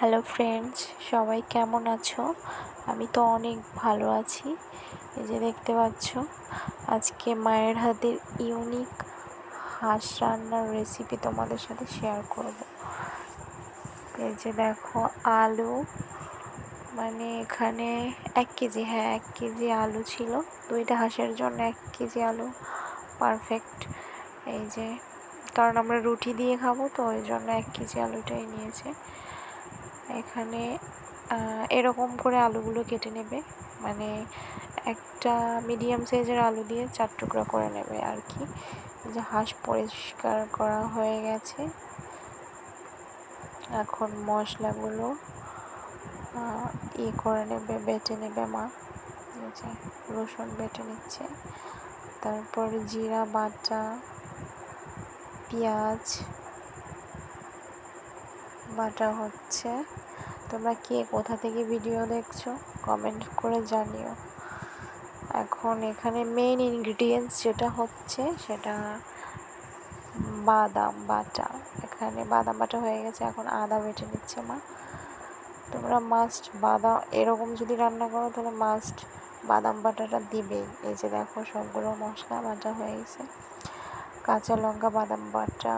Hello friends সবাই কেমন আছো? আমি তো অনেক ভালো আছি। এই যে দেখতে পাচ্ছ, আজকে মায়ের হাতের ইউনিক হাঁস রান্নার রেসিপি তোমাদের সাথে শেয়ার করব। এই যে দেখো, আলু মানে এখানে এক কেজি হ্যাঁ এক কেজি আলু ছিল। দুইটা হাঁসের জন্য এক কেজি আলু পারফেক্ট এই যে, কারণ আমরা রুটি দিয়ে খাব, তো ওই জন্য এক কেজি আলুটাই নিয়েছে। এখানে এরকম করে আলুগুলো কেটে নেবে। মানে একটা মিডিয়াম সাইজের আলু দিয়ে চার টুকরা করে নেবে আর কি। যে হাঁস পরিষ্কার করা হয়ে গেছে। এখন মশলাগুলো ই করে নেবে, বেটে নেবে মা। যে রসুন বেটে নিচ্ছে। তারপর জিরা, বাটা, পেঁয়াজ, বাটা হচ্ছে। তোমরা কে? কোথা থেকে ভিডিও দেখছ? কমেন্ট করে জানিও। এখন এখানে মেন ইনগ্রিডিয়েন্টস যেটা হচ্ছে সেটা বাদাম বাটা। এখানে বাদাম বাটা হয়ে গেছে, এখন আদা বেটে নিচ্ছে মা। তোমরা মাস্ট বাদাম, এরকম যদি রান্না করো তাহলে মাস্ট বাদাম বাটাটা দিবেই। এই যে দেখো সবগুলো মশলা বাটা হয়ে গেছে। কাঁচা লঙ্কা, বাদাম বাটা,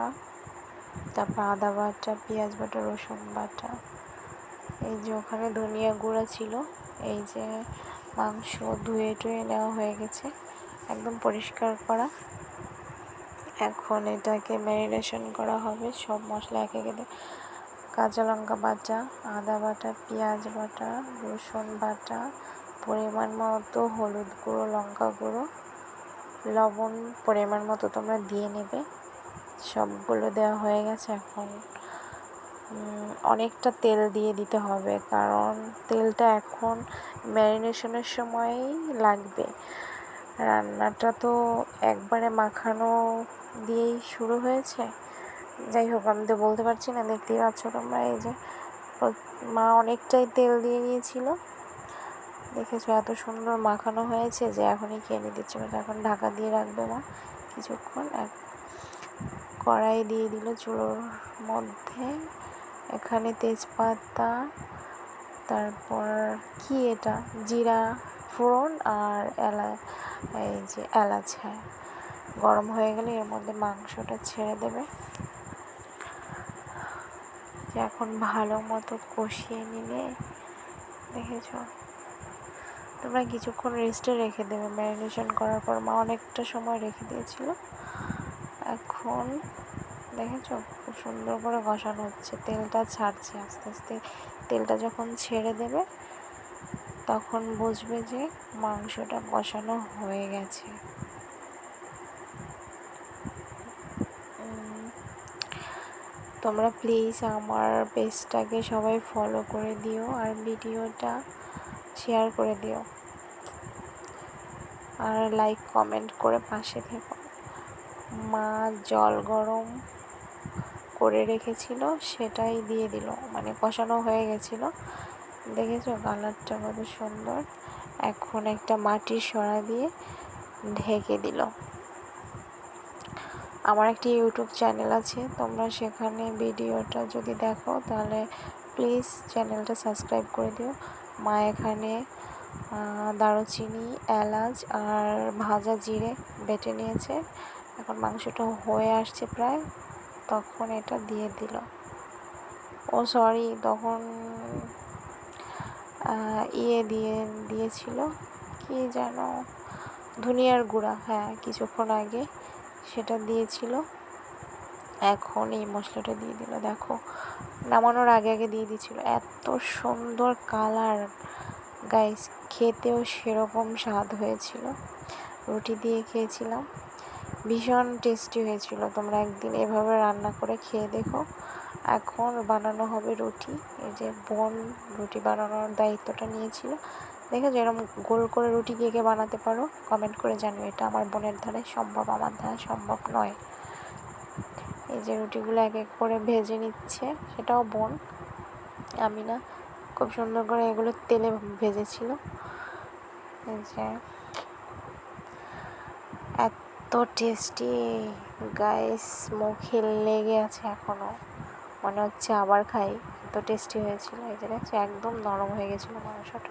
তারপর আদা বাটা, পেঁয়াজ বাটা, রসুন বাটা। এই যে ওখানে ধনিয়া গুঁড়া ছিল, এই যে মাংস ধুয়ে টুয়ে নেওয়া হয়ে গেছে, একদম পরিষ্কার করা। এখন এটাকে ম্যারিনেশন করা হবে, সব মশলা একে একে কাঁচা লঙ্কা বাটা, আদা বাটা, পেঁয়াজ বাটা, রসুন বাটা, পরিমাণ মতো হলুদ গুঁড়ো, লঙ্কা গুঁড়ো, লবণ পরিমাণ মতো তোমরা দিয়ে নেবে। সবগুলো দেওয়া হয়ে গেছে এখন। অনেকটা তেল দিয়ে দিতে হবে, কারণ তেলটা এখন ম্যারিনেশনের সময়ই লাগবে। রান্নাটা তো একবারে মাখানো দিয়েই শুরু হয়েছে। যাই হোক, আমি তো বলতে পারছি না, দেখতেই পাচ্ছ তোমরা এই যে মা অনেকটাই তেল দিয়ে নিয়েছিল দেখেছ এত সুন্দর মাখানো হয়েছে যে এখনই খেয়ে নিতে ইচ্ছে এখন ঢাকা দিয়ে রাখবে মা কিছুক্ষণ। এক কড়াই দিয়ে দিল চুলোর মধ্যে। এখানে তেজপাতা, তারপর কি এটা? জিরা ফোড়ন আর এলা, এই যে এলাচ হ্যাঁ। গরম হয়ে গেলে এর মধ্যে মাংসটা ছেড়ে দেবে। এখন ভালো মতো কষিয়ে নিলে, দেখেছ? তোমরা কিছুক্ষণ রেস্টে রেখে দেবে। ম্যারিনেশন করার পর মা অনেকটা সময় রেখে দিয়েছিল। এখন দেখেছ? খুব সুন্দর করে কষানো হচ্ছে। তেলটা ছাড়ছে আস্তে আস্তে। তেলটা যখন ছেড়ে দেবে, তখন বুঝবে যে মাংসটা কষানো হয়ে গেছে। তোমরা প্লিজ আমার পেজটাকে সবাই ফলো করে দিও আর ভিডিওটা শেয়ার করে দিও। আর লাইক কমেন্ট করে পাশে থেকো। মা, জল গরম। করে রেখেছিল, সেটাই দিয়ে দিল। মানে কষানো হয়ে গেছিল। দেখেছ? কালারটা কত সুন্দর। এখন একটা মাটির সরা দিয়ে ঢেকে দিল। আমার একটি ইউটিউব চ্যানেল আছে, তোমরা সেখানে ভিডিওটা যদি দেখো, তাহলে প্লিজ চ্যানেলটা সাবস্ক্রাইব করে দিও। মা এখানে দারুচিনি, এলাচ আর ভাজা জিরে বেটে নিয়েছে। এখন মাংসটা হয়ে আসছে প্রায়। তখন এটা দিয়ে দিল। ও সরি তখন ইয়ে দিয়ে, দিয়েছিল কি যেন, ধনিয়ার গুঁড়া হ্যাঁ কিছুক্ষণ আগে সেটা দিয়েছিল। এখন এই মশলাটা দিয়ে দিল। দেখো, নামানোর আগে আগে দিয়ে দিয়েছিল। এত সুন্দর কালার। গাইস, খেতেও সেরকম স্বাদ হয়েছিল। রুটি দিয়ে খেয়েছিলাম। ভীষণ টেস্টি হয়েছিল। তোমরা একদিন এভাবে রান্না করে খেয়ে দেখো। এখন বানানো হবে রুটি। এই যে বোন রুটি বানানোর দায়িত্বটা নিয়েছিল। দেখো যেরকম গোল করে রুটি কে কে বানাতে পারো কমেন্ট করে জানিও। এটা আমার বোনের ধারে সম্ভব, আমার ধারে সম্ভব নয়। এই যে রুটিগুলো এক এক করে ভেজে নিচ্ছে। সেটাও বোন। আমি না খুব সুন্দর করে এগুলো তেলে ভেজেছিল। এই যে এত টেস্টি গাইস মুখে লেগে আছে এখনও মনে হচ্ছে আবার খাই। এত টেস্টি হয়েছিল। এই যে একদম নরম হয়ে গেছিল মাংসটা।